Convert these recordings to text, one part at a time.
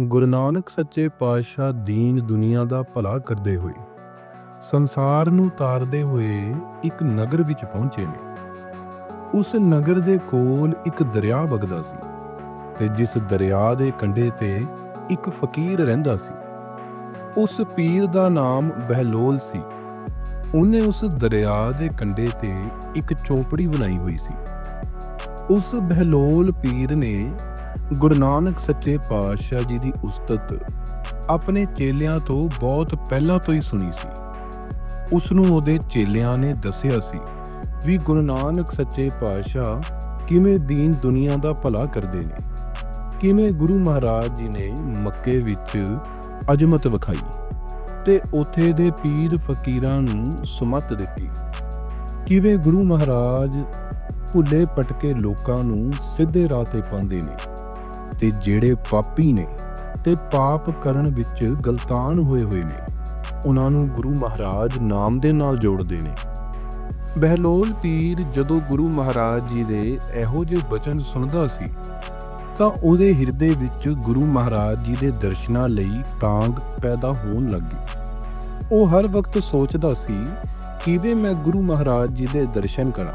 ਗੁਰੂ ਨਾਨਕ ਸੱਚੇ ਪਾਤਸ਼ਾਹ ਦੀਨ ਦੁਨੀਆ ਦਾ ਭਲਾ ਕਰਦੇ ਹੋਏ, ਸੰਸਾਰ ਨੂੰ ਤਾਰਦੇ ਹੋਏ ਇੱਕ ਨਗਰ ਵਿੱਚ ਪਹੁੰਚੇ ਨੇ। ਉਸ ਨਗਰ ਦੇ ਕੋਲ ਇੱਕ ਦਰਿਆ ਵਗਦਾ ਸੀ ਤੇ ਜਿਸ ਦਰਿਆ ਦੇ ਕੰਢੇ ਤੇ ਇੱਕ ਫਕੀਰ ਰਹਿੰਦਾ ਸੀ। ਉਸ ਪੀਰ ਦਾ ਨਾਮ ਬਹਿਲੋਲ ਸੀ। ਉਹਨੇ ਉਸ ਦਰਿਆ ਦੇ ਕੰਢੇ ਤੇ ਇੱਕ ਚੌਪੜੀ ਬਣਾਈ ਹੋਈ ਸੀ। ਉਸ ਬਹਿਲੋਲ ਪੀਰ ਨੇ ਗੁਰੂ ਨਾਨਕ ਸੱਚੇ ਪਾਤਸ਼ਾਹ ਜੀ ਦੀ ਉਸਤਤ ਆਪਣੇ ਚੇਲਿਆਂ ਤੋਂ ਬਹੁਤ ਪਹਿਲਾਂ ਤੋਂ ਹੀ ਸੁਣੀ ਸੀ। ਉਸ ਨੂੰ ਉਹਦੇ ਚੇਲਿਆਂ ਨੇ ਦੱਸਿਆ ਸੀ ਵੀ ਗੁਰੂ ਨਾਨਕ ਸੱਚੇ ਪਾਤਸ਼ਾਹ ਕਿਵੇਂ ਦੀਨ ਦੁਨੀਆ ਦਾ ਭਲਾ ਕਰਦੇ ਨੇ, ਕਿਵੇਂ ਗੁਰੂ ਮਹਾਰਾਜ ਜੀ ਨੇ ਮੱਕੇ ਵਿੱਚ ਅਜਮਤ ਵਿਖਾਈ ਤੇ ਉਥੇ ਦੇ ਪੀਰ ਫਕੀਰਾਂ ਨੂੰ ਸੁਮਤ ਦਿੱਤੀ। ਕਿਵੇਂ ਗੁਰੂ ਮਹਾਰਾਜ ਭੁੱਲੇ ਪਟਕੇ ਲੋਕਾਂ ਨੂੰ ਸਿੱਧੇ ਰਾਹ ਤੇ ਪਾਉਂਦੇ ਨੇ। ਤੇ ਜਿਹੜੇ ਪਾਪੀ ਨੇ ਤੇ ਪਾਪ ਕਰਨ ਵਿੱਚ ਗਲਤਾਨ ਹੋਏ ਹੋਏ ਨੇ, ਉਹਨਾਂ ਨੂੰ ਗੁਰੂ ਮਹਾਰਾਜ ਨਾਮ ਦੇ ਨਾਲ ਜੋੜਦੇ ਨੇ। ਬਹਿਲੋਲ ਪੀਰ ਜਦੋਂ ਗੁਰੂ ਮਹਾਰਾਜ ਜੀ ਦੇ ਇਹੋ ਜਿਹੇ ਬਚਨ ਸੁਣਦਾ ਸੀ, ਤਾਂ ਉਹਦੇ ਹਿਰਦੇ ਵਿੱਚ ਗੁਰੂ ਮਹਾਰਾਜ ਜੀ ਦੇ ਦਰਸ਼ਨਾਂ ਲਈ ਤਾਂਗ ਪੈਦਾ ਹੋਣ ਲੱਗੀ ਉਹ ਹਰ ਵਕਤ ਸੋਚਦਾ ਸੀ, ਕਿਵੇਂ ਮੈਂ ਗੁਰੂ ਮਹਾਰਾਜ ਜੀ ਦੇ ਦਰਸ਼ਨ ਕਰਾਂ।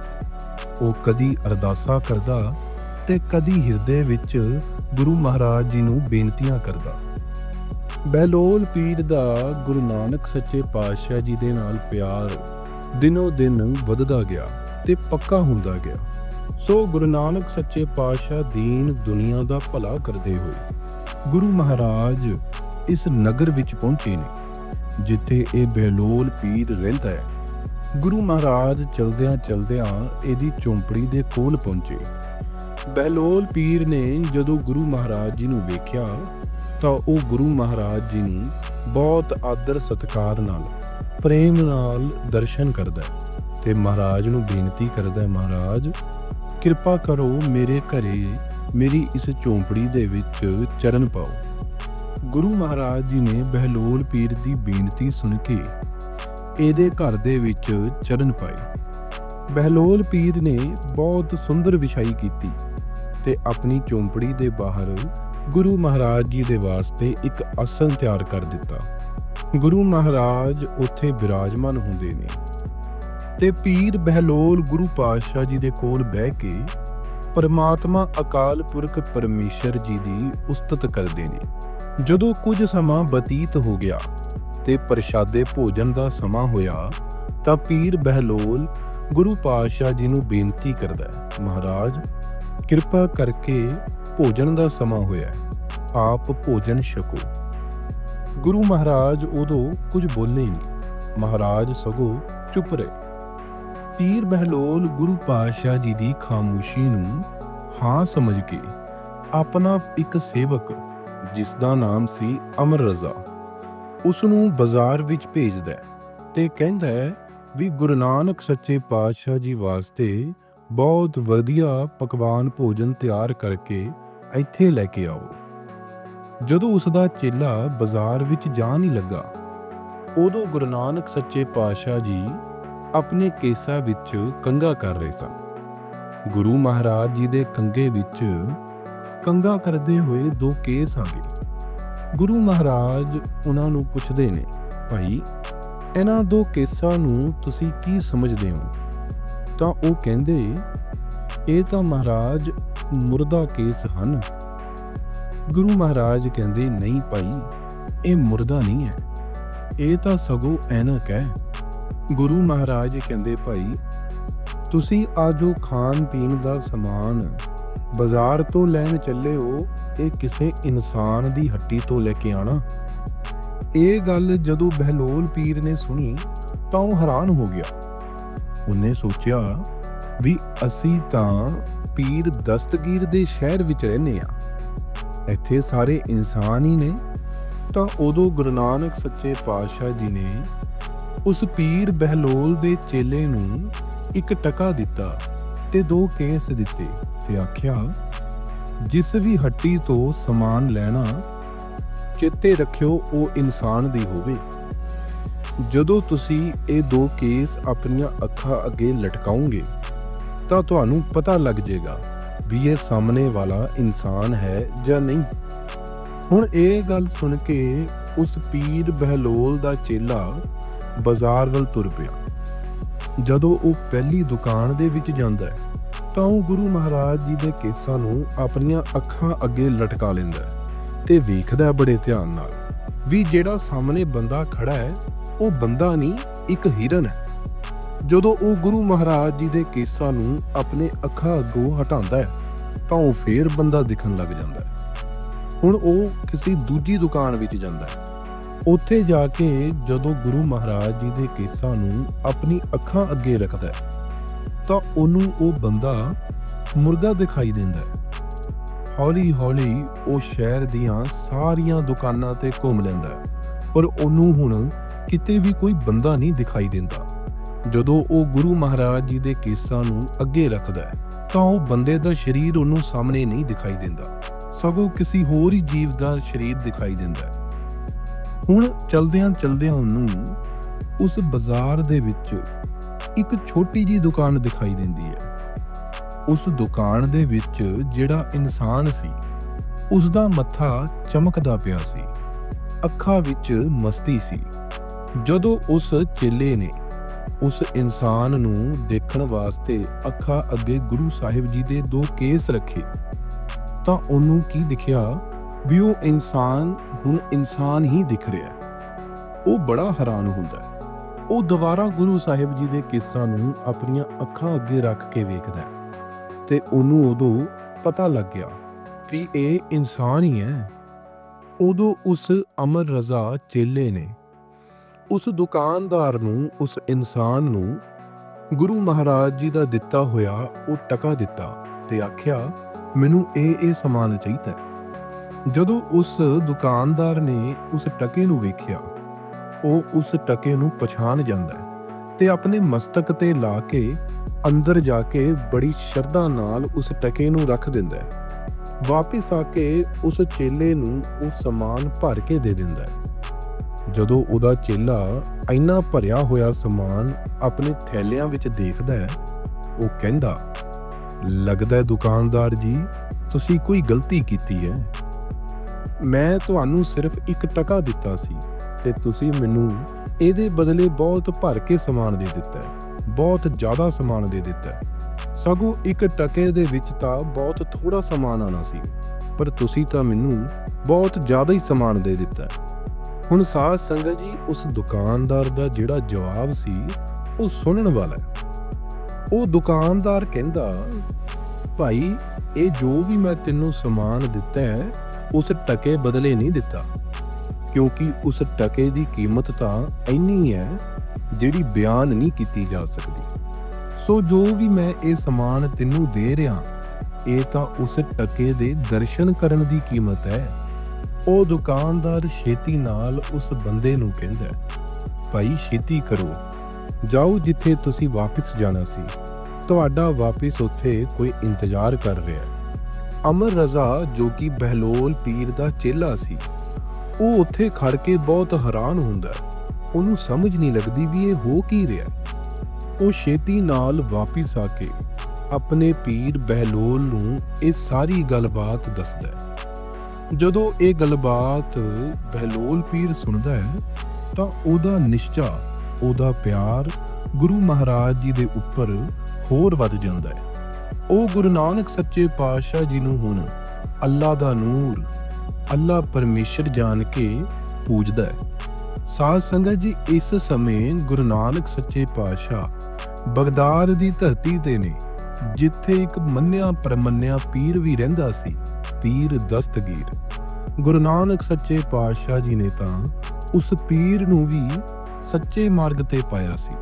ਉਹ ਕਦੀ ਅਰਦਾਸਾਂ ਕਰਦਾ ਤੇ ਕਦੀ ਹਿਰਦੇ ਵਿੱਚ ਗੁਰੂ ਮਹਾਰਾਜ ਜੀ ਨੂੰ ਬੇਨਤੀਆਂ ਕਰਦਾ। ਬਹਿਲੋਲ ਪੀਰ ਦਾ ਗੁਰੂ ਨਾਨਕ ਸੱਚੇ ਪਾਤਸ਼ਾਹ ਜੀ ਦੇ ਨਾਲ ਪਿਆਰ ਦਿਨੋ ਦਿਨ ਵੱਧਦਾ ਗਿਆ ਤੇ ਪੱਕਾ ਹੁੰਦਾ ਗਿਆ। ਸੋ ਗੁਰੂ ਨਾਨਕ ਸੱਚੇ ਪਾਤਸ਼ਾਹ ਦੀਨ ਦੁਨੀਆ ਦਾ ਭਲਾ ਕਰਦੇ ਹੋਏ ਗੁਰੂ ਮਹਾਰਾਜ ਇਸ ਨਗਰ ਵਿੱਚ ਪਹੁੰਚੇ ਨੇ, ਜਿੱਥੇ ਇਹ ਬਹਿਲੋਲ ਪੀਰ ਰਹਿੰਦਾ ਹੈ। ਗੁਰੂ ਮਹਾਰਾਜ ਚਲਦਿਆਂ ਚਲਦਿਆਂ ਇਹਦੀ ਚੌਂਪੜੀ ਦੇ ਕੋਲ ਪਹੁੰਚੇ। ਬਹਿਲੋਲ ਪੀਰ ਨੇ ਜਦੋਂ ਗੁਰੂ ਮਹਾਰਾਜ ਜੀ ਨੂੰ ਵੇਖਿਆ, ਤਾਂ ਉਹ ਗੁਰੂ ਮਹਾਰਾਜ ਜੀ ਨੂੰ ਬਹੁਤ ਆਦਰ ਸਤਕਾਰ ਨਾਲ, ਪ੍ਰੇਮ ਨਾਲ ਦਰਸ਼ਨ ਕਰਦਾ ਹੈ ਤੇ ਮਹਾਰਾਜ ਨੂੰ ਬੇਨਤੀ ਕਰਦਾ ਹੈ, ਮਹਾਰਾਜ, ਕਿਰਪਾ ਕਰੋ ਮੇਰੇ ਘਰੇ ਮੇਰੀ ਇਸ ਝੌਂਪੜੀ ਦੇ ਵਿੱਚ ਚਰਨ ਪਾਓ। ਗੁਰੂ ਮਹਾਰਾਜ ਜੀ ਨੇ ਬਹਿਲੋਲ ਪੀਰ ਦੀ ਬੇਨਤੀ ਸੁਣ ਕੇ ਇਹਦੇ ਘਰ ਦੇ ਵਿੱਚ ਚਰਨ ਪਾਏ। ਬਹਿਲੋਲ ਪੀਰ ਨੇ ਬਹੁਤ ਸੁੰਦਰ ਵਿਛਾਈ ਕੀਤੀ। ਤੇ ਆਪਣੀ ਚੌਂਪੜੀ ਦੇ ਬਾਹਰ ਗੁਰੂ ਮਹਾਰਾਜ ਜੀ ਦੇ ਵਾਸਤੇ ਇੱਕ ਆਸਨ ਤਿਆਰ ਕਰ ਦਿੱਤਾ। ਗੁਰੂ ਮਹਾਰਾਜ ਉੱਥੇ ਬਿਰਾਜਮਾਨ ਹੁੰਦੇ ਨੇ ਤੇ ਪੀਰ ਬਹਿਲੋਲ ਗੁਰੂ ਪਾਤਸ਼ਾਹ ਜੀ ਦੇ ਕੋਲ ਬਹਿ ਕੇ ਪਰਮਾਤਮਾ ਅਕਾਲ ਪੁਰਖ ਪਰਮੇਸ਼ਰ ਜੀ ਦੀ ਉਸਤਤ ਕਰਦੇ ਨੇ। ਜਦੋਂ ਕੁਝ ਸਮਾਂ ਬਤੀਤ ਹੋ ਗਿਆ ਤੇ ਪ੍ਰਸ਼ਾਦੇ ਭੋਜਨ ਦਾ ਸਮਾਂ ਹੋਇਆ ਤਾਂ ਪੀਰ ਬਹਿਲੋਲ ਗੁਰੂ ਪਾਤਸ਼ਾਹ ਜੀ ਨੂੰ ਬੇਨਤੀ ਕਰਦਾ ਹੈ, ਮਹਾਰਾਜ ਕਿਰਪਾ ਕਰਕੇ ਭੋਜਨ ਦਾ ਸਮਾਂ ਹੋਇਆ। ਆਪ ਭੋਜਨ ਛਕੋ। ਗੁਰੂ ਮਹਾਰਾਜ ਉਦੋਂ ਕੁਝ ਬੋਲੇ ਨਹੀਂ ਮਹਾਰਾਜ ਸਗੋਂ ਚੁੱਪ ਰਹੇ। ਪੀਰ ਬਹਿਲੋਲ ਗੁਰੂ ਪਾਤਸ਼ਾਹ ਜੀ ਦੀ ਖਾਮੋਸ਼ੀ ਨੂੰ ਹਾਂ ਸਮਝ ਕੇ ਆਪਣਾ ਇੱਕ ਸੇਵਕ, ਜਿਸ ਦਾ ਨਾਮ ਸੀ ਅਮਰ ਰਜ਼ਾ, ਉਸ ਨੂੰ ਬਾਜ਼ਾਰ ਵਿੱਚ ਭੇਜਦਾ ਤੇ ਕਹਿੰਦਾ ਹੈ ਵੀ ਗੁਰੂ ਨਾਨਕ ਸੱਚੇ ਪਾਤਸ਼ਾਹ ਜੀ ਵਾਸਤੇ ਬਹੁਤ ਵਧੀਆ ਪਕਵਾਨ ਭੋਜਨ ਤਿਆਰ ਕਰਕੇ ਇੱਥੇ ਲੈ ਕੇ ਆਓ। ਜਦੋਂ ਉਸ ਦਾ ਚੇਲਾ ਬਾਜ਼ਾਰ ਵਿੱਚ ਜਾ ਨਹੀਂ ਲੱਗਾ, ਉਦੋਂ ਗੁਰੂ ਨਾਨਕ ਸੱਚੇ ਪਾਤਸ਼ਾਹ ਜੀ ਆਪਣੇ ਕੇਸਾਂ ਵਿੱਚ ਕੰਗਾ ਕਰ ਰਹੇ ਸਨ। ਗੁਰੂ ਮਹਾਰਾਜ ਜੀ ਦੇ ਕੰਗੇ ਵਿੱਚ ਕੰਗਾ ਕਰਦੇ ਹੋਏ ਦੋ ਕੇਸ ਆ ਗਏ। ਗੁਰੂ ਮਹਾਰਾਜ ਉਹਨਾਂ ਨੂੰ ਪੁੱਛਦੇ ਨੇ, ਭਾਈ, ਇਹਨਾਂ ਦੋ ਕੇਸਾਂ ਨੂੰ ਤੁਸੀਂ ਕੀ ਸਮਝਦੇ ਹੋ? ਤਾਂ ਉਹ ਕਹਿੰਦੇ, ਇਹ ਤਾਂ ਮਹਾਰਾਜ ਮੁਰਦਾ ਕੇਸ ਹਨ। ਗੁਰੂ ਮਹਾਰਾਜ ਕਹਿੰਦੇ, ਨਹੀਂ ਭਾਈ, ਇਹ ਮੁਰਦਾ ਨਹੀਂ ਹੈ। ਇਹ ਤਾਂ ਸਗੋਂ ਐਨਕ ਹੈ। ਗੁਰੂ ਮਹਾਰਾਜ ਕਹਿੰਦੇ, ਭਾਈ, ਤੁਸੀਂ ਆ ਜੋ ਖਾਣ ਪੀਣ ਦਾ ਸਮਾਨ ਬਾਜ਼ਾਰ ਤੋਂ ਲੈਣ ਚੱਲੇ ਹੋ ਇਹ ਕਿਸੇ ਇਨਸਾਨ ਦੀ ਹੱਟੀ ਤੋਂ ਲੈ ਕੇ ਆਣਾ। ਇਹ ਗੱਲ ਜਦੋਂ ਬਹਿਲੋਲ ਪੀਰ ਨੇ ਸੁਣੀ, ਤਾਂ ਉਹ ਹੈਰਾਨ ਹੋ ਗਿਆ। ਉਹਨੇ ਸੋਚਿਆ ਵੀ ਅਸੀਂ ਤਾਂ ਪੀਰ ਦਸਤਗੀਰ ਦੇ ਸ਼ਹਿਰ ਵਿੱਚ ਰਹਿੰਦੇ ਆ ਇੱਥੇ ਸਾਰੇ ਇਨਸਾਨ ਹੀ ਨੇ। ਤਾਂ ਉਦੋਂ ਗੁਰੂ ਨਾਨਕ ਸੱਚੇ ਪਾਤਸ਼ਾਹ ਜੀ ਨੇ ਉਸ ਪੀਰ ਬਹਿਲੋਲ ਦੇ ਚੇਲੇ ਨੂੰ ਇੱਕ ਟਕਾ ਦਿੱਤਾ ਤੇ ਦੋ ਕੇਸ ਦਿੱਤੇ ਤੇ ਆਖਿਆ, ਜਿਸ ਵੀ ਹੱਟੀ ਤੋਂ ਸਮਾਨ ਲੈਣਾ, ਚੇਤੇ ਰੱਖਿਓ ਉਹ ਇਨਸਾਨ ਦੀ ਹੋਵੇ। ਜਦੋਂ ਤੁਸੀਂ ਇਹ ਦੋ ਕੇਸ ਆਪਣੀਆਂ ਅੱਖਾਂ ਅੱਗੇ ਲਟਕਾਓਗੇ ਤਾਂ ਤੁਹਾਨੂੰ ਪਤਾ ਲੱਗ ਜਾਏਗਾ ਵੀ ਇਹ ਸਾਹਮਣੇ ਵਾਲਾ ਇਨਸਾਨ ਹੈ ਜਾਂ ਨਹੀਂ। ਹੁਣ ਇਹ ਗੱਲ ਸੁਣ ਕੇ ਉਸ ਪੀਰ ਬਹਿਲੋਲ ਦਾ ਚੇਲਾ ਬਾਜ਼ਾਰ ਵੱਲ ਤੁਰ ਪਿਆ। ਜਦੋਂ ਉਹ ਪਹਿਲੀ ਦੁਕਾਨ ਦੇ ਵਿੱਚ ਜਾਂਦਾ ਹੈ, ਤਾਂ ਉਹ ਗੁਰੂ ਮਹਾਰਾਜ ਜੀ ਦੇ ਕੇਸਾਂ ਨੂੰ ਆਪਣੀਆਂ ਅੱਖਾਂ ਅੱਗੇ ਲਟਕਾ ਲੈਂਦਾ ਤੇ ਵੇਖਦਾ ਬੜੇ ਧਿਆਨ ਨਾਲ ਵੀ ਜਿਹੜਾ ਸਾਹਮਣੇ ਬੰਦਾ ਖੜਾ ਹੈ ਉਹ ਬੰਦਾ ਨਹੀਂ, ਇੱਕ ਹਿਰਨ ਹੈ। ਜਦੋਂ ਉਹ ਗੁਰੂ ਮਹਾਰਾਜ ਜੀ ਦੇ ਕੇਸਾਂ ਨੂੰ ਆਪਣੇ ਅੱਖਾਂ ਅੱਗੋਂ ਹਟਾਉਂਦਾ ਹੈ, ਤਾਂ ਉਹ ਫੇਰ ਬੰਦਾ ਦਿਖਣ ਲੱਗ ਜਾਂਦਾ ਹੈ। ਹੁਣ ਉਹ ਕਿਸੇ ਦੂਜੀ ਦੁਕਾਨ ਵਿੱਚ ਜਾਂਦਾ ਹੈ। ਉੱਥੇ ਜਾ ਕੇ ਜਦੋਂ ਗੁਰੂ ਮਹਾਰਾਜ ਜੀ ਦੇ ਕੇਸਾਂ ਨੂੰ ਆਪਣੀ ਅੱਖਾਂ ਅੱਗੇ ਰੱਖਦਾ ਹੈ, ਤਾਂ ਉਹਨੂੰ ਉਹ ਬੰਦਾ ਮੁਰਗਾ ਦਿਖਾਈ ਦਿੰਦਾ ਹੈ। ਹੌਲੀ ਹੌਲੀ ਉਹ ਸ਼ਹਿਰ ਦੀਆਂ ਸਾਰੀਆਂ ਦੁਕਾਨਾਂ ਤੇ ਘੁੰਮ ਲੈਂਦਾ ਹੈ, ਪਰ ਉਹਨੂੰ ਹੁਣ ਕਿਤੇ ਵੀ ਕੋਈ ਬੰਦਾ ਨਹੀਂ ਦਿਖਾਈ ਦਿੰਦਾ। ਜਦੋਂ ਉਹ ਗੁਰੂ ਮਹਾਰਾਜ ਜੀ ਦੇ ਕੇਸਾਂ ਨੂੰ ਅੱਗੇ ਰੱਖਦਾ ਹੈ, ਤਾਂ ਉਹ ਬੰਦੇ ਦਾ ਸਰੀਰ ਉਹਨੂੰ ਸਾਹਮਣੇ ਨਹੀਂ ਦਿਖਾਈ ਦਿੰਦਾ। ਸਗੋਂ ਕਿਸੇ ਹੋਰ ਹੀ ਜੀਵ ਦਾ ਸਰੀਰ ਦਿਖਾਈ ਦਿੰਦਾ ਹੈ। ਹੁਣ ਚਲਦਿਆਂ ਚਲਦਿਆਂ ਉਹਨੂੰ ਉਸ ਬਾਜ਼ਾਰ ਦੇ ਵਿੱਚ ਇੱਕ ਛੋਟੀ ਜੀ ਦੁਕਾਨ ਦਿਖਾਈ ਦਿੰਦੀ ਹੈ। ਉਸ ਦੁਕਾਨ ਦੇ ਵਿੱਚ ਜਿਹੜਾ ਇਨਸਾਨ ਸੀ ਉਸ ਦਾ ਮੱਥਾ ਚਮਕਦਾ ਪਿਆ ਸੀ। ਅੱਖਾਂ ਵਿੱਚ ਮਸਤੀ ਸੀ। ਜਦੋਂ ਉਸ ਚੇਲੇ ਨੇ ਉਸ ਇਨਸਾਨ ਨੂੰ ਦੇਖਣ ਵਾਸਤੇ ਅੱਖਾਂ ਅੱਗੇ ਗੁਰੂ ਸਾਹਿਬ ਜੀ ਦੇ ਦੋ ਕੇਸ ਰੱਖੇ, ਤਾਂ ਉਹਨੂੰ ਕੀ ਦਿਖਿਆ? ਵੀ ਉਹ ਇਨਸਾਨ, ਹੁਣ ਇਨਸਾਨ ਹੀ ਦਿਖ ਰਿਹਾ। ਉਹ ਬੜਾ ਹੈਰਾਨ ਹੁੰਦਾ ਹੈ। ਉਹ ਦੁਬਾਰਾ ਗੁਰੂ ਸਾਹਿਬ ਜੀ ਦੇ ਕੇਸਾਂ ਨੂੰ ਆਪਣੀਆਂ ਅੱਖਾਂ ਅੱਗੇ ਰੱਖ ਕੇ ਵੇਖਦਾ ਹੈ ਤੇ ਉਹਨੂੰ ਉਦੋਂ ਪਤਾ ਲੱਗ ਗਿਆ ਕਿ ਇਹ ਇਨਸਾਨ ਹੀ ਹੈ। ਉਦੋਂ ਉਸ ਅਮਰ ਰਜ਼ਾ ਚੇਲੇ ਨੇ ਉਸ ਦੁਕਾਨਦਾਰ ਨੂੰ, ਉਸ ਇਨਸਾਨ ਨੂੰ ਗੁਰੂ ਮਹਾਰਾਜ ਜੀ ਦਾ ਦਿੱਤਾ ਹੋਇਆ ਉਹ ਟਕਾ ਦਿੱਤਾ ਤੇ ਆਖਿਆ, ਮੈਨੂੰ ਇਹ ਇਹ ਸਮਾਨ ਚਾਹੀਦਾ ਜਦੋਂ ਉਸ ਦੁਕਾਨਦਾਰ ਨੇ ਉਸ ਟਕੇ ਨੂੰ ਵੇਖਿਆ, ਉਹ ਉਸ ਟਕੇ ਨੂੰ ਪਛਾਣ ਜਾਂਦਾ ਤੇ ਆਪਣੇ ਮਸਤਕ ਤੇ ਲਾ ਕੇ ਅੰਦਰ ਜਾ ਕੇ ਬੜੀ ਸ਼ਰਧਾ ਨਾਲ ਉਸ ਟਕੇ ਨੂੰ ਰੱਖ ਦਿੰਦਾ ਹੈ। ਵਾਪਿਸ ਆ ਕੇ ਉਸ ਚੇਲੇ ਨੂੰ ਉਹ ਸਮਾਨ ਭਰ ਕੇ ਦੇ ਦਿੰਦਾ ਹੈ। ਜਦੋਂ ਉਹਦਾ ਚੇਲਾ ਇੰਨਾ ਭਰਿਆ ਹੋਇਆ ਸਮਾਨ ਆਪਣੇ ਥੈਲਿਆਂ ਵਿੱਚ ਦੇਖਦਾ ਹੈ, ਉਹ ਕਹਿੰਦਾ, ਲੱਗਦਾ ਦੁਕਾਨਦਾਰ ਜੀ, ਤੁਸੀਂ ਕੋਈ ਗਲਤੀ ਕੀਤੀ ਹੈ। ਮੈਂ ਤੁਹਾਨੂੰ ਸਿਰਫ ਇੱਕ ਟਕਾ ਦਿੱਤਾ ਸੀ ਤੇ ਤੁਸੀਂ ਮੈਨੂੰ ਇਹਦੇ ਬਦਲੇ ਬਹੁਤ ਭਰ ਕੇ ਸਮਾਨ ਦੇ ਦਿੱਤਾ ਹੈ, ਬਹੁਤ ਜ਼ਿਆਦਾ ਸਮਾਨ ਦੇ ਦਿੱਤਾ ਹੈ। ਸਗੋਂ ਇੱਕ ਟਕੇ ਦੇ ਵਿੱਚ ਤਾਂ ਬਹੁਤ ਥੋੜਾ ਸਮਾਨ ਆਣਾ ਸੀ, ਪਰ ਤੁਸੀਂ ਤਾਂ ਮੈਨੂੰ ਬਹੁਤ ਜ਼ਿਆਦਾ ਹੀ ਸਮਾਨ ਦੇ ਦਿੱਤਾ ਹੈ। ਹੁਣ ਸਾਧ ਸੰਗਤ ਜੀ, ਉਸ ਦੁਕਾਨਦਾਰ ਦਾ ਜਿਹੜਾ ਜਵਾਬ ਸੀ, ਉਹ ਸੁਣਨ ਵਾਲਾ ਉਹ ਦੁਕਾਨਦਾਰ ਕਹਿੰਦਾ, ਭਾਈ, ਇਹ ਜੋ ਵੀ ਮੈਂ ਤੈਨੂੰ ਸਮਾਨ ਦਿੱਤਾ ਹੈ, ਉਸ ਟਕੇ ਬਦਲੇ ਨਹੀਂ ਦਿੱਤਾ। ਕਿਉਂਕਿ ਉਸ ਟਕੇ ਦੀ ਕੀਮਤ ਤਾਂ ਇੰਨੀ ਹੈ, ਜਿਹੜੀ ਬਿਆਨ ਨਹੀਂ ਕੀਤੀ ਜਾ ਸਕਦੀ। ਸੋ ਜੋ ਵੀ ਮੈਂ ਇਹ ਸਮਾਨ ਤੈਨੂੰ ਦੇ ਰਿਹਾ, ਇਹ ਤਾਂ ਉਸ ਟਕੇ ਦੇ ਦਰਸ਼ਨ ਕਰਨ ਦੀ ਕੀਮਤ ਹੈ। ਉਹ ਦੁਕਾਨਦਾਰ ਛੇਤੀ ਨਾਲ ਉਸ ਬੰਦੇ ਨੂੰ ਕਹਿੰਦਾ, ਭਾਈ, ਛੇਤੀ ਕਰੋ। ਜਾਓ ਜਿੱਥੇ ਤੁਸੀਂ ਵਾਪਸ ਜਾਣਾ ਸੀ। ਤੁਹਾਡਾ ਵਾਪਸ ਉੱਥੇ ਕੋਈ ਇੰਤਜ਼ਾਰ ਕਰ ਰਿਹਾ ਹੈ। ਅਮਰ ਰਜ਼ਾ, ਜੋ ਕਿ ਬਹਿਲੋਲ ਪੀਰ ਦਾ ਚੇਲਾ ਸੀ, ਉਹ ਉੱਥੇ ਖੜ ਕੇ ਬਹੁਤ ਹੈਰਾਨ ਹੁੰਦਾ ਉਹਨੂੰ ਸਮਝ ਨਹੀਂ ਲੱਗਦੀ ਵੀ ਇਹ ਹੋ ਕੀ ਰਿਹਾ ਉਹ ਛੇਤੀ ਨਾਲ ਵਾਪਿਸ ਆ ਕੇ ਆਪਣੇ ਪੀਰ ਬਹਿਲੋਲ ਨੂੰ ਇਹ ਸਾਰੀ ਗੱਲਬਾਤ ਦੱਸਦਾ ਜਦੋਂ ਇਹ ਗੱਲਬਾਤ ਬਹਿਲੋਲ ਪੀਰ ਸੁਣਦਾ ਹੈ, ਤਾਂ ਉਹਦਾ ਨਿਸ਼ਚਾ, ਉਹਦਾ ਪਿਆਰ ਗੁਰੂ ਮਹਾਰਾਜ ਜੀ ਦੇ ਉੱਪਰ ਹੋਰ ਵੱਧ ਜਾਂਦਾ ਹੈ। ਉਹ ਗੁਰੂ ਨਾਨਕ ਸੱਚੇ ਪਾਤਸ਼ਾਹ ਜੀ ਨੂੰ ਹੁਣ ਅੱਲਾ ਦਾ ਨੂਰ, ਅੱਲਾ ਪਰਮੇਸ਼ਰ ਜਾਣ ਕੇ ਪੂਜਦਾ ਹੈ। ਸਾਧ ਸੰਗਤ ਜੀ, ਇਸ ਸਮੇਂ ਗੁਰੂ ਨਾਨਕ ਸੱਚੇ ਪਾਤਸ਼ਾਹ ਬਗਦਾਦ ਦੀ ਧਰਤੀ ਤੇ ਨੇ, ਜਿੱਥੇ ਇੱਕ ਮੰਨਿਆ ਪਰਮੰਨਿਆ ਪੀਰ ਵੀ ਰਹਿੰਦਾ ਸੀ। ਪੀਰ ਦਸਤਗੀਰ। ਗੁਰੂ ਨਾਨਕ ਸੱਚੇ ਪਾਤਸ਼ਾਹ ਜੀ ਨੇ ਤਾਂ ਉਸ ਪੀਰ ਨੂੰ ਵੀ ਸੱਚੇ ਮਾਰਗ ਤੇ ਪਾਇਆ ਸੀ।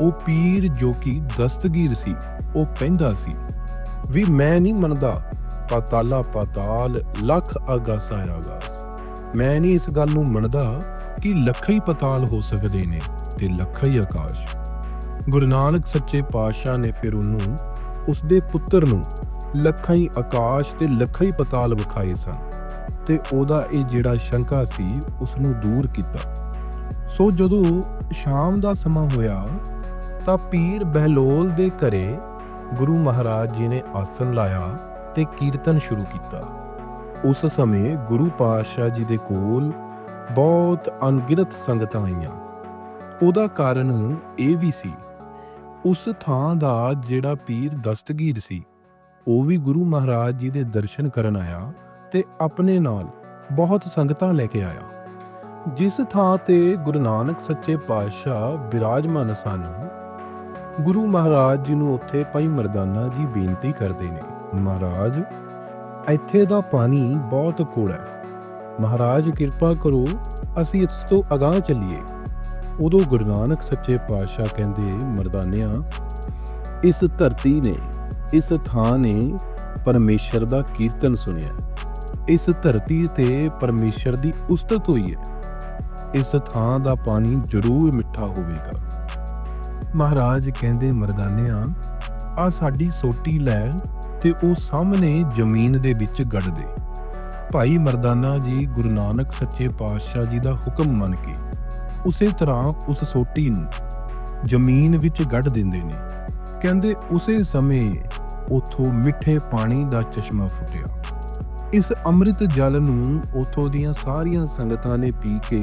ਉਹ ਪੀਰ ਜੋ ਕਿ ਦਸਤਗੀਰ ਸੀ, ਉਹ ਕਹਿੰਦਾ ਸੀ। ਵੀ ਮੈਂ ਨਹੀਂ ਮੰਨਦਾ, ਪਾਤਾਲਾ ਪਾਤਾਲ ਲੱਖ ਆਗਾਸਾ ਆਗਾਸ। ਮੈਂ ਨਹੀਂ ਇਸ ਗੱਲ ਨੂੰ ਮੰਨਦਾ ਕਿ ਲੱਖ ਹੀ ਪਤਾਲ ਹੋ ਸਕਦੇ ਨੇ ਤੇ ਲੱਖ ਹੀ ਆਕਾਸ਼। ਗੁਰੂ ਨਾਨਕ ਸੱਚੇ ਪਾਤਸ਼ਾਹ ਨੇ ਫਿਰ ਉਹਨੂੰ, ਉਸਦੇ ਪੁੱਤਰ ਨੂੰ ਲੱਖਾਂ ਹੀ ਆਕਾਸ਼ ਤੇ ਲੱਖਾਂ ਹੀ ਪਤਾਲ ਵਿਖਾਏ ਸਨ ਤੇ ਉਹਦਾ ਇਹ ਜਿਹੜਾ ਸ਼ੰਕਾ ਸੀ ਉਸ ਨੂੰ ਦੂਰ ਕੀਤਾ। ਸੋ ਜਦੋਂ ਸ਼ਾਮ ਦਾ ਸਮਾਂ ਹੋਇਆ, ਤਾਂ ਪੀਰ ਬਹਿਲੋਲ ਦੇ ਘਰੇ ਗੁਰੂ ਮਹਾਰਾਜ ਜੀ ਨੇ ਆਸਨ ਲਾਇਆ ਤੇ ਕੀਰਤਨ ਸ਼ੁਰੂ ਕੀਤਾ। ਉਸ ਸਮੇਂ ਗੁਰੂ ਪਾਤਸ਼ਾਹ ਜੀ ਦੇ ਕੋਲ ਬਹੁਤ ਅਣਗਿਣਤ ਸੰਗਤਾਂ ਆਈਆਂ। ਉਹਦਾ ਕਾਰਨ ਇਹ ਵੀ ਸੀ, ਉਸ ਥਾਂ ਦਾ ਜਿਹੜਾ ਪੀਰ ਦਸਤਗੀਰ ਸੀ ਉਹ ਵੀ ਗੁਰੂ ਮਹਾਰਾਜ ਜੀ ਦੇ ਦਰਸ਼ਨ ਕਰਨ ਆਇਆ ਤੇ ਆਪਣੇ ਨਾਲ ਬਹੁਤ ਸੰਗਤਾਂ ਲੈ ਕੇ ਆਇਆ। ਜਿਸ ਥਾਂ ਤੇ ਗੁਰੂ ਨਾਨਕ ਸੱਚੇ ਪਾਤਸ਼ਾਹ ਬਿਰਾਜਮਾਨ ਸਨ, ਗੁਰੂ ਮਹਾਰਾਜ ਜੀ ਨੂੰ ਉੱਥੇ ਭਾਈ ਮਰਦਾਨਾ ਜੀ ਬੇਨਤੀ ਕਰਦੇ ਨੇ, ਮਹਾਰਾਜ, ਇੱਥੇ ਦਾ ਪਾਣੀ ਬਹੁਤ ਕੋੜਾ ਹੈ। ਮਹਾਰਾਜ, ਕਿਰਪਾ ਕਰੋ, ਅਸੀਂ ਇਸ ਤੋਂ ਅਗਾਹ ਚੱਲੀਏ। ਉਦੋਂ ਗੁਰੂ ਨਾਨਕ ਸੱਚੇ ਪਾਤਸ਼ਾਹ ਕਹਿੰਦੇ, ਮਰਦਾਨਿਆਂ, ਇਸ ਧਰਤੀ ਨੇ ਇਸ ਥਾਂ ਨੇ ਪਰਮੇਸ਼ਰ ਦਾ ਕੀਰਤਨ ਸੁਣਿਆ। ਇਸ ਧਰਤੀ ਤੇ ਪਰਮੇਸ਼ਰ ਦੀ ਉਸਤਤ ਹੋਈ ਹੈ। ਇਸ ਥਾਂ ਦਾ ਪਾਣੀ ਜ਼ਰੂਰ ਮਿੱਠਾ ਹੋਵੇਗਾ। ਮਹਾਰਾਜ ਕਹਿੰਦੇ, ਮਰਦਾਨਿਆਂ, ਆ ਸਾਡੀ ਸੋਟੀ ਲੈ ਤੇ ਉਹ ਸਾਹਮਣੇ ਜ਼ਮੀਨ ਦੇ ਵਿੱਚ ਗੱਡ ਦੇ। ਭਾਈ ਮਰਦਾਨਾ ਜੀ ਗੁਰੂ ਨਾਨਕ ਸੱਚੇ ਪਾਤਸ਼ਾਹ ਜੀ ਦਾ ਹੁਕਮ ਮੰਨ ਕੇ ਉਸੇ ਤਰ੍ਹਾਂ ਉਸ ਸੋਟੀ ਨੂੰ ਜ਼ਮੀਨ ਵਿੱਚ ਗੱਡ ਦਿੰਦੇ ਨੇ। ਕਹਿੰਦੇ ਉਸੇ ਸਮੇਂ ਉਥੋਂ ਮਿੱਠੇ ਪਾਣੀ ਦਾ ਚਸ਼ਮਾ ਫੁੱਟਿਆ। ਇਸ ਅੰਮ੍ਰਿਤ ਜਲ ਨੂੰ ਉਥੋਂ ਦੀਆਂ ਸਾਰੀਆਂ ਸੰਗਤਾਂ ਨੇ ਪੀ ਕੇ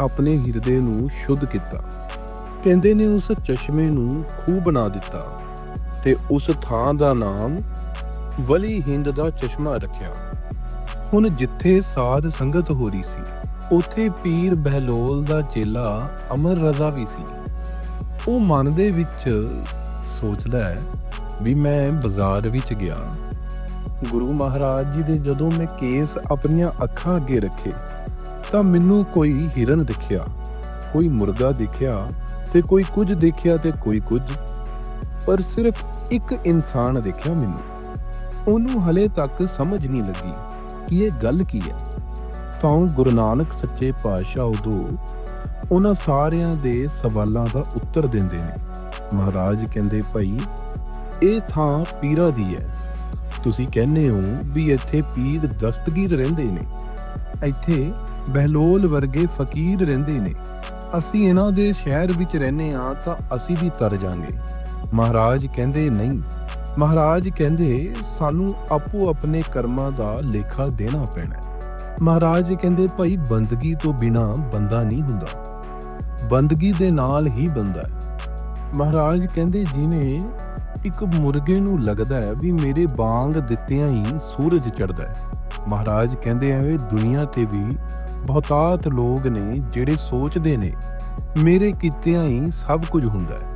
ਆਪਣੇ ਹਿਰਦੇ ਨੂੰ ਸ਼ੁੱਧ ਕੀਤਾ। ਕਹਿੰਦੇ ਨੇ ਉਸ ਚਸ਼ਮੇ ਨੂੰ ਖੂਹ ਬਣਾ ਦਿੱਤਾ ਤੇ ਉਸ ਥਾਂ ਦਾ ਨਾਮ ਵਲੀ ਹਿੰਦ ਦਾ ਚਸ਼ਮਾ ਰੱਖਿਆ। ਹੁਣ ਜਿੱਥੇ ਸਾਧ ਸੰਗਤ ਹੋ ਰਹੀ ਸੀ, ਉਥੇ ਪੀਰ ਬਹਿਲੋਲ ਦਾ ਚੇਲਾ ਅਮਰ ਰਜ਼ਾ ਵੀ ਸੀ। ਉਹ ਮਨ ਦੇ ਵਿੱਚ ਸੋਚਦਾ ਹੈ ਵੀ ਮੈਂ ਬਾਜ਼ਾਰ ਵਿੱਚ ਗਿਆ। ਗੁਰੂ ਮਹਾਰਾਜ ਜੀ ਦੇ ਜਦੋਂ ਮੈਂ ਕੇਸ ਆਪਣੀਆਂ ਅੱਖਾਂ ਅੱਗੇ ਰੱਖੇ, ਤਾਂ ਮੈਨੂੰ ਕੋਈ ਹਿਰਨ ਦਿਖਿਆ, ਕੋਈ ਮੁਰਗਾ ਦਿਖਿਆ ਤੇ ਕੋਈ ਕੁਝ ਦੇਖਿਆ ਤੇ ਕੋਈ ਕੁਝ। ਪਰ ਸਿਰਫ ਇੱਕ ਇਨਸਾਨ ਦੇਖਿਆ ਮੈਨੂੰ। ਉਹਨੂੰ ਹਲੇ ਤੱਕ ਸਮਝ ਨਹੀਂ ਲੱਗੀ ਕਿ ਇਹ ਗੱਲ ਕੀ ਹੈ। ਤਾਂ ਗੁਰੂ ਨਾਨਕ ਸੱਚੇ ਪਾਤਸ਼ਾਹ ਉਦੋਂ ਉਹਨਾਂ ਸਾਰਿਆਂ ਦੇ ਸਵਾਲਾਂ ਦਾ ਉੱਤਰ ਦਿੰਦੇ ਨੇ। ਮਹਾਰਾਜ ਕਹਿੰਦੇ, ਭਾਈ, ਇਹ ਥਾਂ ਪੀਰਾਂ ਦੀ ਹੈ। ਤੁਸੀਂ ਕਹਿੰਦੇ ਹੋ ਵੀ ਇੱਥੇ ਪੀਰ ਦਸਤਗੀਰ ਰਹਿੰਦੇ ਨੇ। ਇੱਥੇ ਬਹਿਲੋਲ ਵਰਗੇ ਫਕੀਰ ਰਹਿੰਦੇ ਨੇ। ਅਸੀਂ ਇਹਨਾਂ ਦੇ ਸ਼ਹਿਰ ਵਿੱਚ ਰਹਿੰਦੇ ਆ ਤਾਂ ਅਸੀਂ ਵੀ ਤਰ ਜਾਾਂਗੇ। ਮਹਾਰਾਜ ਕਹਿੰਦੇ, ਨਹੀਂ। ਮਹਾਰਾਜ ਕਹਿੰਦੇ, ਸਾਨੂੰ ਆਪੋ ਆਪਣੇ ਕਰਮਾਂ ਦਾ ਲੇਖਾ ਦੇਣਾ ਪੈਣਾ ਮਹਾਰਾਜ ਕਹਿੰਦੇ, ਭਾਈ, ਬੰਦਗੀ ਤੋਂ ਬਿਨਾ ਬੰਦਾ ਨਹੀਂ ਹੁੰਦਾ। ਬੰਦਗੀ ਦੇ ਨਾਲ ਹੀ ਬੰਦਾ ਹੈ। ਮਹਾਰਾਜ ਕਹਿੰਦੇ ਜਿਵੇਂ ਇੱਕ ਮੁਰਗੇ ਨੂੰ ਲੱਗਦਾ ਹੈ ਵੀ ਮੇਰੇ ਬਾਂਗ ਦਿੱਤਿਆਂ ਹੀ ਸੂਰਜ ਚੜਦਾ ਹੈ। ਮਹਾਰਾਜ ਕਹਿੰਦੇ ਐਵੇਂ ਦੁਨੀਆ ਤੇ ਵੀ ਬਹੁਤਾਤ ਲੋਕ ਨੇ ਜਿਹੜੇ ਸੋਚਦੇ ਨੇ, ਮੇਰੇ ਕੀਤਿਆਂ ਹੀ ਸਭ ਕੁਝ ਹੁੰਦਾ ਹੈ।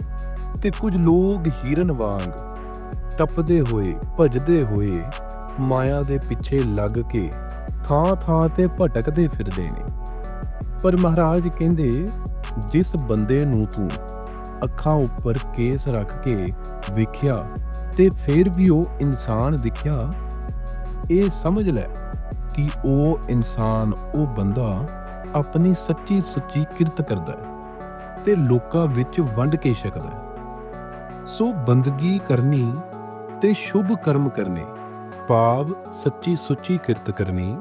ਤੇ ਕੁਝ ਲੋਕ ਹੀਰਨ ਵਾਂਗ ਟੱਪਦੇ ਹੋਏ, ਭਜਦੇ ਹੋਏ ਮਾਇਆ ਦੇ ਪਿੱਛੇ ਲੱਗ ਕੇ ਥਾਂ ਥਾਂ ਤੇ ਭਟਕਦੇ ਫਿਰਦੇ ਨੇ। ਪਰ ਮਹਾਰਾਜ ਕਹਿੰਦੇ, ਜਿਸ ਬੰਦੇ ਨੂੰ ਤੂੰ ਅੱਖਾਂ ਉੱਪਰ ਕੇਸ ਰੱਖ ਕੇ ਵੇਖਿਆ ਤੇ ਫਿਰ ਵੀ ਉਹ ਇਨਸਾਨ ਦਿਖਿਆ। ਇਹ ਸਮਝ ਲੈ ਕਿ ਉਹ ਇਨਸਾਨ, ਉਹ ਬੰਦਾ ਆਪਣੀ ਸੱਚੀ ਸੁੱਚੀ ਕਿਰਤ ਕਰਦਾ ਹੈ ਤੇ ਲੋਕਾਂ ਵਿੱਚ ਵੰਡ ਕੇ ਛਕਦਾ ਹੈ। ਸੋ ਬੰਦਗੀ ਕਰਨੀ ਤੇ ਸ਼ੁਭ ਕਰਮ ਕਰਨੇ, ਭਾਵ ਸੱਚੀ ਸੁੱਚੀ ਕਿਰਤ ਕਰਨੀ,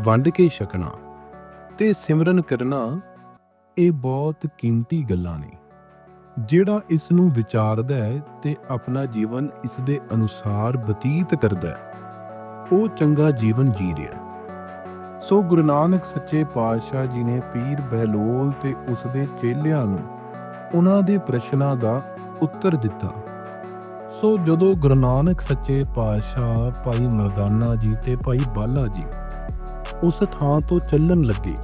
ਵੰਡ ਕੇ ਛਕਣਾ ਤੇ ਸਿਮਰਨ ਕਰਨਾ, ਇਹ ਬਹੁਤ ਕੀਮਤੀ ਗੱਲਾਂ ਨੇ। ਜਿਹੜਾ ਇਸ ਨੂੰ ਵਿਚਾਰਦਾ ਹੈ ਤੇ ਆਪਣਾ ਜੀਵਨ ਇਸ ਦੇ ਅਨੁਸਾਰ ਬਤੀਤ ਕਰਦਾ ਹੈ, ਉਹ ਚੰਗਾ ਜੀਵਨ ਜੀ ਰਿਹਾ ਹੈ। ਸੋ ਗੁਰੂ ਨਾਨਕ ਸੱਚੇ ਪਾਤਸ਼ਾਹ ਜੀ ਨੇ ਪੀਰ ਬਹਿਲੋਲ ਤੇ ਉਸ ਦੇ ਚੇਲਿਆਂ ਨੂੰ ਉਹਨਾਂ ਦੇ ਪ੍ਰਸ਼ਨਾਂ ਦਾ ਉੱਤਰ ਦਿੱਤਾ। ਸੋ ਜਦੋਂ ਗੁਰੂ ਨਾਨਕ ਸੱਚੇ ਪਾਤਸ਼ਾਹ ਭਾਈ ਮਰਦਾਨਾ ਜੀ ਤੇ ਭਾਈ ਬਾਲਾ ਜੀ ਉਸ ਥਾਂ ਤੋਂ ਚੱਲਣ ਲੱਗੇ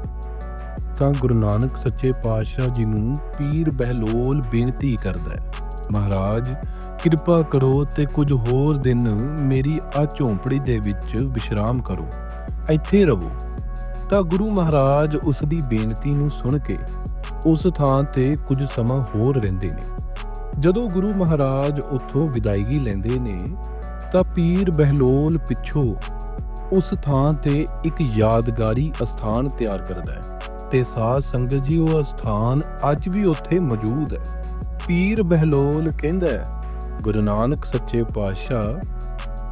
ਤਾਂ ਗੁਰੂ ਨਾਨਕ ਸੱਚੇ ਪਾਤਸ਼ਾਹ ਜੀ ਨੂੰ ਪੀਰ ਬਹਿਲੋਲ ਬੇਨਤੀ ਕਰਦਾ ਹੈ। ਮਹਾਰਾਜ, ਕਿਰਪਾ ਕਰੋ ਤੇ ਕੁਝ ਹੋਰ ਦਿਨ ਮੇਰੀ ਆ ਝੌਂਪੜੀ ਦੇ ਵਿੱਚ ਵਿਸ਼ਰਾਮ ਕਰੋ। ਇੱਥੇ ਰਹੋ। ਤਾਂ ਗੁਰੂ ਮਹਾਰਾਜ ਉਸ ਦੀ ਬੇਨਤੀ ਨੂੰ ਸੁਣ ਕੇ ਉਸ ਥਾਂ ਤੇ ਕੁਝ ਸਮਾਂ ਹੋਰ ਰਹਿੰਦੇ ਨੇ। ਜਦੋਂ ਗੁਰੂ ਮਹਾਰਾਜ ਉੱਥੋਂ ਵਿਦਾਇਗੀ ਲੈਂਦੇ ਨੇ, ਤਾਂ ਪੀਰ ਬਹਿਲੋਲ ਪਿੱਛੋਂ ਉਸ ਥਾਂ ਤੇ ਇੱਕ ਯਾਦਗਾਰੀ ਅਸਥਾਨ ਤਿਆਰ ਕਰਦਾ ਹੈ। ਤੇ ਸਾਧ ਸੰਗਤ ਜੀ ਉਹ ਅਸਥਾਨ ਅੱਜ ਵੀ ਉੱਥੇ ਮੌਜੂਦ ਹੈ। ਪੀਰ ਬਹਿਲੋਲ ਕਹਿੰਦਾ ਹੈ, ਗੁਰੂ ਨਾਨਕ ਸੱਚੇ ਪਾਤਸ਼ਾਹ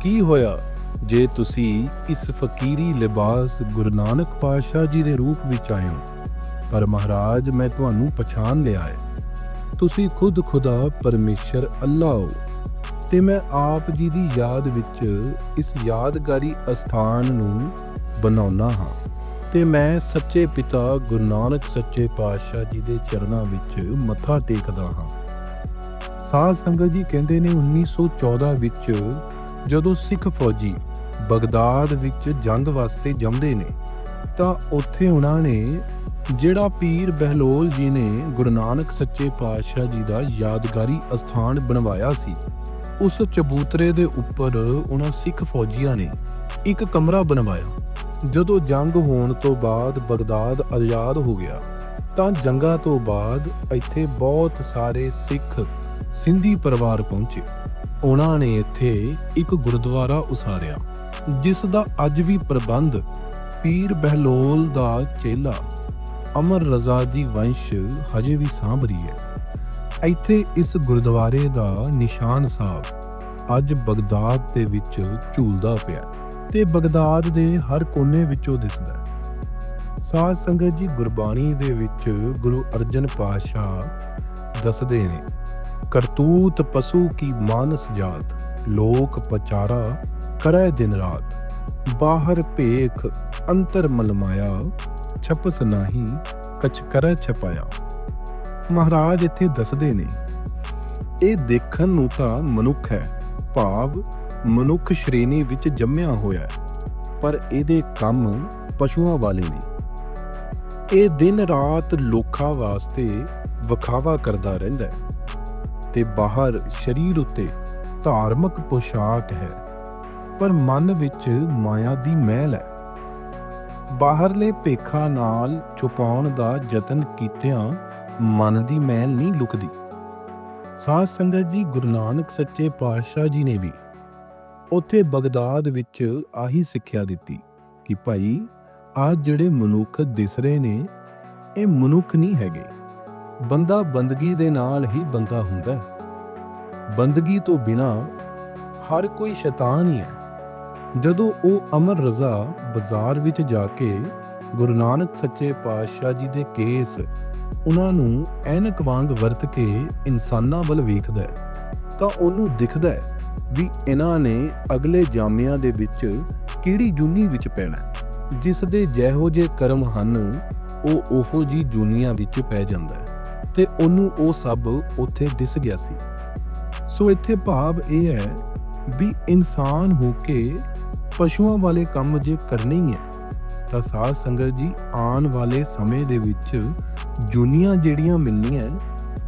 ਕੀ ਹੋਇਆ ਜੇ ਤੁਸੀਂ ਇਸ ਫਕੀਰੀ ਲਿਬਾਸ ਗੁਰੂ ਨਾਨਕ ਪਾਤਸ਼ਾਹ ਜੀ ਦੇ ਰੂਪ ਵਿੱਚ ਆਏ ਹੋ? ਪਰ ਮਹਾਰਾਜ ਮੈਂ ਤੁਹਾਨੂੰ ਪਛਾਣ ਲਿਆ ਹੈ। ਤੁਸੀਂ ਖੁਦ ਖੁਦਾ ਪਰਮੇਸ਼ਰ ਅੱਲਾ ਹੋ। ਤੇ ਮੈਂ ਆਪ ਜੀ ਦੀ ਯਾਦ ਵਿੱਚ ਇਸ ਯਾਦਗਾਰੀ ਅਸਥਾਨ ਨੂੰ ਬਣਾਉਣਾ ਹਾਂ। ਤੇ ਮੈਂ ਸੱਚੇ ਪਿਤਾ ਗੁਰੂ ਨਾਨਕ ਸੱਚੇ ਪਾਤਸ਼ਾਹ ਜੀ ਦੇ ਚਰਨਾਂ ਵਿੱਚ ਮੱਥਾ ਟੇਕਦਾ ਹਾਂ। ਸਾਧ ਸੰਗਤ ਜੀ ਕਹਿੰਦੇ ਨੇ 1914 ਵਿੱਚ ਜਦੋਂ ਸਿੱਖ ਫੌਜੀ ਬਗਦਾਦ ਵਿੱਚ ਜੰਗ ਵਾਸਤੇ ਜੰਮਦੇ ਨੇ, ਤਾਂ ਉੱਥੇ ਉਹਨਾਂ ਨੇ ਜਿਹੜਾ ਪੀਰ ਬਹਿਲੋਲ ਜੀ ਨੇ ਗੁਰੂ ਨਾਨਕ ਸੱਚੇ ਪਾਤਸ਼ਾਹ ਜੀ ਦਾ ਯਾਦਗਾਰੀ ਅਸਥਾਨ ਬਣਵਾਇਆ ਸੀ, ਉਸ ਚਬੂਤਰੇ ਦੇ ਉੱਪਰ ਉਹਨਾਂ ਸਿੱਖ ਫੌਜੀਆਂ ਨੇ ਇੱਕ ਕਮਰਾ ਬਣਵਾਇਆ। ਜਦੋਂ ਜੰਗ ਹੋਣ ਤੋਂ ਬਾਅਦ ਬਗਦਾਦ ਆਜ਼ਾਦ ਹੋ ਗਿਆ, ਤਾਂ ਜੰਗਾਂ ਤੋਂ ਬਾਅਦ ਇੱਥੇ ਬਹੁਤ ਸਾਰੇ ਸਿੱਖ ਸਿੰਧੀ ਪਰਿਵਾਰ ਪਹੁੰਚੇ। ਉਹਨਾਂ ਨੇ ਇੱਥੇ ਇੱਕ ਗੁਰਦੁਆਰਾ ਉਸਾਰਿਆ, ਜਿਸ ਦਾ ਅੱਜ ਵੀ ਪ੍ਰਬੰਧ ਪੀਰ ਬਹਿਲੋਲ ਦਾ ਚੇਲਾ ਅਮਰ ਰਜ਼ਾ ਦੀ ਵੰਸ਼ ਹਜੇ ਵੀ ਸਾਂਭ ਰਹੀ ਹੈ। ਇੱਥੇ ਇਸ ਗੁਰਦੁਆਰੇ ਦਾ ਨਿਸ਼ਾਨ ਸਾਹਿਬ ਅੱਜ ਬਗਦਾਦ ਦੇ ਵਿੱਚ ਝੂਲਦਾ ਪਿਆ। ਤੇ ਬਗਦਾਦ ਦੇ ਹਰ ਕੋਨੇ ਵਿੱਚੋਂ ਦਿਸਦਾ ਹੈ। ਸਾਧ ਸੰਗਤ ਜੀ ਗੁਰਬਾਣੀ ਦੇ ਵਿੱਚ ਗੁਰੂ ਅਰਜਨ ਪਾਤਸ਼ਾਹ ਦੱਸਦੇ ਨੇ, ਕਰਤੂਤ ਪਸ਼ੂ ਕੀ ਮਾਨਸ ਜਾਤ, ਲੋਕ ਪਚਾਰਾ ਕਰੈ ਦਿਨ ਰਾਤ। ਬਾਹਰ ਭੇਖ ਅੰਤਰ ਮਲਮਾਇਆ, ਛਪਸ ਨਾਹੀ ਕਛ ਕਰੈ ਛਪਾਇਆ। ਮਹਾਰਾਜ ਇੱਥੇ ਦੱਸਦੇ ਨੇ, ਇਹ ਦੇਖਣ ਨੂੰ ਤਾਂ ਮਨੁੱਖ ਹੈ, ਭਾਵ ਮਨੁੱਖ ਸ਼੍ਰੇਣੀ ਵਿੱਚ ਜੰਮਿਆ ਹੋਇਆ ਹੈ, ਪਰ ਇਹਦੇ ਕੰਮ ਪਸ਼ੂਆਂ ਵਾਲੇ ਨੇ। ਇਹ ਦਿਨ ਰਾਤ ਲੋਕਾਂ ਵਾਸਤੇ ਵਿਖਾਵਾ ਕਰਦਾ ਰਹਿੰਦਾ ਹੈ ਤੇ ਬਾਹਰ ਸਰੀਰ ਉੱਤੇ ਧਾਰਮਿਕ ਪੋਸ਼ਾਕ ਹੈ, ਪਰ ਮਨ ਵਿੱਚ ਮਾਇਆ ਦੀ ਮਹਿਲ ਹੈ। ਬਾਹਰਲੇ ਭੇਖਾਂ ਨਾਲ ਛੁਪਾਉਣ ਦਾ ਯਤਨ ਕੀਤਿਆਂ ਮਨ ਦੀ ਮਹਿਲ ਨਹੀਂ ਲੁਕਦੀ। ਸਾਧ ਸੰਗਤ ਜੀ ਗੁਰੂ ਨਾਨਕ ਸੱਚੇ ਪਾਤਸ਼ਾਹ ਜੀ ਨੇ ਵੀ ਉੱਥੇ ਬਗਦਾਦ ਵਿੱਚ ਆਹੀ ਸਿੱਖਿਆ ਦਿੱਤੀ ਕਿ ਭਾਈ ਆ ਜਿਹੜੇ ਮਨੁੱਖ ਦਿਸ ਰਹੇ ਨੇ, ਇਹ ਮਨੁੱਖ ਨਹੀਂ ਹੈਗੇ। ਬੰਦਾ ਬੰਦਗੀ ਦੇ ਨਾਲ ਹੀ ਬੰਦਾ ਹੁੰਦਾ ਹੈ। ਬੰਦਗੀ ਤੋਂ ਬਿਨਾ ਹਰ ਕੋਈ ਸ਼ੈਤਾਨ ਹੀ ਹੈ। ਜਦੋਂ ਉਹ ਅਮਰ ਰਜ਼ਾ ਬਾਜ਼ਾਰ ਵਿੱਚ ਜਾ ਕੇ ਗੁਰੂ ਨਾਨਕ ਸੱਚੇ ਪਾਤਸ਼ਾਹ ਜੀ ਦੇ ਕੇਸ, ਉਹਨਾਂ ਨੂੰ ਐਨਕ ਵਾਂਗ ਵਰਤ ਕੇ ਇਨਸਾਨਾਂ ਵੱਲ ਵੇਖਦਾ ਹੈ, ਤਾਂ ਉਹਨੂੰ ਦਿਖਦਾ ਹੈ ਵੀ ਇਹਨਾਂ ਨੇ ਅਗਲੇ ਜਾਮਿਆਂ ਦੇ ਵਿੱਚ ਕਿਹੜੀ ਜੁਨੀ ਵਿੱਚ ਪੈਣਾ ਹੈ। ਜਿਸ ਦੇ ਜਿਹੋ ਜੇ ਕਰਮ ਹਨ, ਉਹ ਉਹੋ ਜੀ ਜੁਨੀਆਂ ਵਿੱਚ ਪੈ ਜਾਂਦਾ ਹੈ ਤੇ ਉਹਨੂੰ ਉਹ ਸਭ ਉੱਥੇ ਦਿਸ ਗਿਆ ਸੀ ਸੋ ਇੱਥੇ ਭਾਵ ਇਹ ਹੈ ਵੀ ਇਨਸਾਨ ਹੋ ਕੇ ਪਸ਼ੂਆਂ ਵਾਲੇ ਕੰਮ ਜੇ ਕਰਨੇ ਹੀ ਹੈ, ਤਾਂ ਸਾਧ ਸੰਗਤ ਜੀ ਆਉਣ ਵਾਲੇ ਸਮੇਂ ਦੇ ਵਿੱਚ ਜੁਨੀਆਂ ਜਿਹੜੀਆਂ ਮਿਲਣੀਆਂ,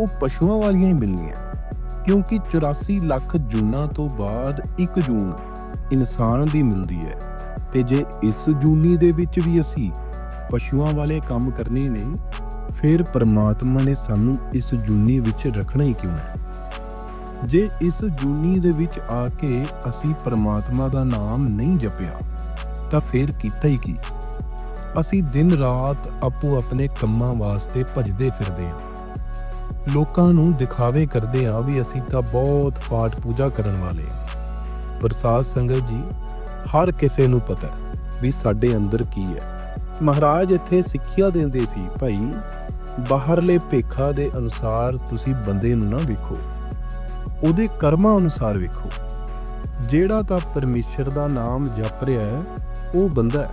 ਉਹ ਪਸ਼ੂਆਂ ਵਾਲੀਆਂ ਹੀ ਮਿਲਣੀਆਂ ਕਿਉਂਕਿ 84 ਲੱਖ ਜੂਨਾਂ ਤੋਂ ਬਾਅਦ ਇੱਕ ਜੂਨ ਇਨਸਾਨ ਦੀ ਮਿਲਦੀ ਹੈ ਤੇ ਜੇ ਇਸ ਜੂਨੀ ਦੇ ਵਿੱਚ ਵੀ ਅਸੀਂ ਪਸ਼ੂਆਂ ਵਾਲੇ ਕੰਮ ਕਰਨੇ ਨੇ, ਫਿਰ ਪਰਮਾਤਮਾ ਨੇ ਸਾਨੂੰ ਇਸ ਜੂਨੀ ਵਿੱਚ ਰੱਖਣਾ ਹੀ ਕਿਉਂ ਹੈ? ਜੇ ਇਸ ਜੂਨੀ ਦੇ ਵਿੱਚ ਆ ਕੇ ਅਸੀਂ ਪਰਮਾਤਮਾ ਦਾ ਨਾਮ ਨਹੀਂ ਜਪਿਆ, ਤਾਂ ਫਿਰ ਕੀਤਾ ਹੀ ਕੀ? ਅਸੀਂ ਦਿਨ ਰਾਤ ਆਪੋ ਆਪਣੇ ਕੰਮਾਂ ਵਾਸਤੇ ਭਜਦੇ ਫਿਰਦੇ ਹਾਂ। ਲੋਕਾਂ ਨੂੰ ਦਿਖਾਵੇ ਕਰਦੇ ਆ ਵੀ ਅਸੀਂ ਤਾਂ ਬਹੁਤ ਪਾਠ ਪੂਜਾ ਕਰਨ ਵਾਲੇ ਹਾਂ। ਪਰ ਸਾਧ ਸੰਗਤ ਜੀ, ਹਰ ਕਿਸੇ ਨੂੰ ਪਤਾ ਹੈ ਵੀ ਸਾਡੇ ਅੰਦਰ ਕੀ ਹੈ। ਮਹਾਰਾਜ ਇੱਥੇ ਸਿੱਖਿਆ ਦਿੰਦੇ ਸੀ, ਭਾਈ, ਬਾਹਰਲੇ ਭੇਖਾ ਦੇ ਅਨੁਸਾਰ ਤੁਸੀਂ ਬੰਦੇ ਨੂੰ ਨਾ ਵੇਖੋ। ਉਹਦੇ ਕਰਮਾਂ ਅਨੁਸਾਰ ਵੇਖੋ। ਜਿਹੜਾ ਤਾਂ ਪਰਮੇਸ਼ਰ ਦਾ ਨਾਮ ਜਪ ਰਿਹਾ ਹੈ, ਉਹ ਬੰਦਾ ਹੈ।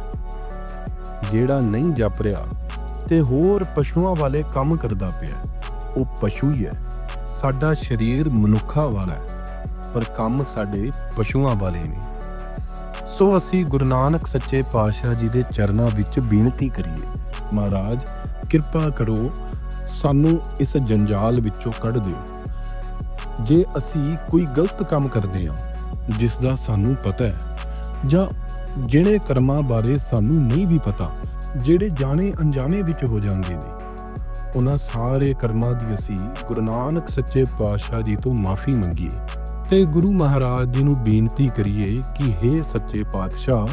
ਜਿਹੜਾ ਨਹੀਂ ਜਪ ਰਿਹਾ ਤੇ ਹੋਰ ਪਸ਼ੂਆਂ ਵਾਲੇ ਕੰਮ ਕਰਦਾ ਪਿਆ ਉਹ ਪਸ਼ੂ ਹੀ ਹੈ। ਸਾਡਾ ਸਰੀਰ ਮਨੁੱਖਾ ਵਾਲਾ ਹੈ, ਪਰ ਕੰਮ ਸਾਡੇ ਪਸ਼ੂਆਂ ਵਾਲੇ ਨੇ। ਸੋ ਅਸੀਂ ਗੁਰੂ ਨਾਨਕ ਸੱਚੇ ਪਾਤਸ਼ਾਹ ਜੀ ਦੇ ਚਰਨਾਂ ਵਿੱਚ ਬੇਨਤੀ ਕਰੀਏ, ਮਹਾਰਾਜ, ਕਿਰਪਾ ਕਰੋ ਸਾਨੂੰ ਇਸ ਜੰਜਾਲ ਵਿੱਚੋਂ ਕੱਢ ਦਿਓ। ਜੇ ਅਸੀਂ ਕੋਈ ਗਲਤ ਕੰਮ ਕਰਦੇ ਹਾਂ, ਜਿਸ ਦਾ ਸਾਨੂੰ ਪਤਾ ਹੈ, ਜਾਂ ਜਿਹੜੇ ਕਰਮਾਂ ਬਾਰੇ ਸਾਨੂੰ ਨਹੀਂ ਵੀ ਪਤਾ, ਜਿਹੜੇ ਜਾਣੇ ਅਣਜਾਣੇ ਵਿੱਚ ਹੋ ਜਾਂਦੇ ਨੇ ਉਹਨਾਂ ਸਾਰੇ ਕਰਮਾਂ ਦੀ ਅਸੀਂ ਗੁਰੂ ਨਾਨਕ ਸੱਚੇ ਪਾਤਸ਼ਾਹ ਜੀ ਤੋਂ ਮਾਫੀ ਮੰਗੀਏ ਤੇ ਗੁਰੂ ਮਹਾਰਾਜ ਜੀ ਨੂੰ ਬੇਨਤੀ ਕਰੀਏ ਕਿ हे ਸੱਚੇ ਪਾਤਸ਼ਾਹ,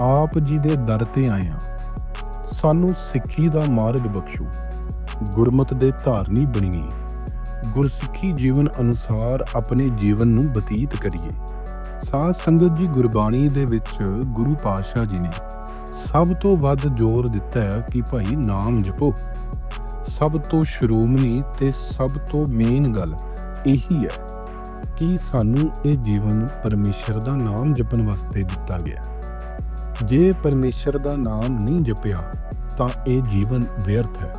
ਆਪ ਜੀ ਦੇ ਦਰ ਤੇ ਆਏ ਹਾਂ ਸਾਨੂੰ ਸਿੱਖੀ ਦਾ ਮਾਰਗ ਬਖਸ਼ੋ, ਗੁਰਮਤ ਦੇ ਧਾਰਨੀ ਬਣੀਏ, ਗੁਰਸਿੱਖੀ ਜੀਵਨ ਅਨੁਸਾਰ ਆਪਣੇ ਜੀਵਨ ਨੂੰ ਬਤੀਤ ਕਰੀਏ। ਸਾਧ ਸੰਗਤ ਜੀ ਗੁਰਬਾਣੀ ਦੇ ਵਿੱਚ ਗੁਰੂ ਪਾਤਸ਼ਾਹ ਜੀ ਨੇ ਸਭ ਤੋਂ ਵੱਧ ਜ਼ੋਰ ਦਿੱਤਾ ਹੈ ਕਿ ਭਾਈ ਨਾਮ ਜਪੋ। ਸਭ ਤੋਂ ਸ਼੍ਰੋਮਣੀ ਤੇ ਸਭ ਤੋਂ ਮੇਨ ਗੱਲ ਇਹੀ ਹੈ ਕਿ ਸਾਨੂੰ ਇਹ ਜੀਵਨ ਪਰਮੇਸ਼ਰ ਦਾ ਨਾਮ ਜਪਣ ਵਾਸਤੇ ਦਿੱਤਾ ਗਿਆ। ਜੇ ਪਰਮੇਸ਼ਰ ਦਾ ਨਾਮ ਨਹੀਂ ਜਪਿਆ, ਤਾਂ ਇਹ ਜੀਵਨ ਵਿਅਰਥ ਹੈ।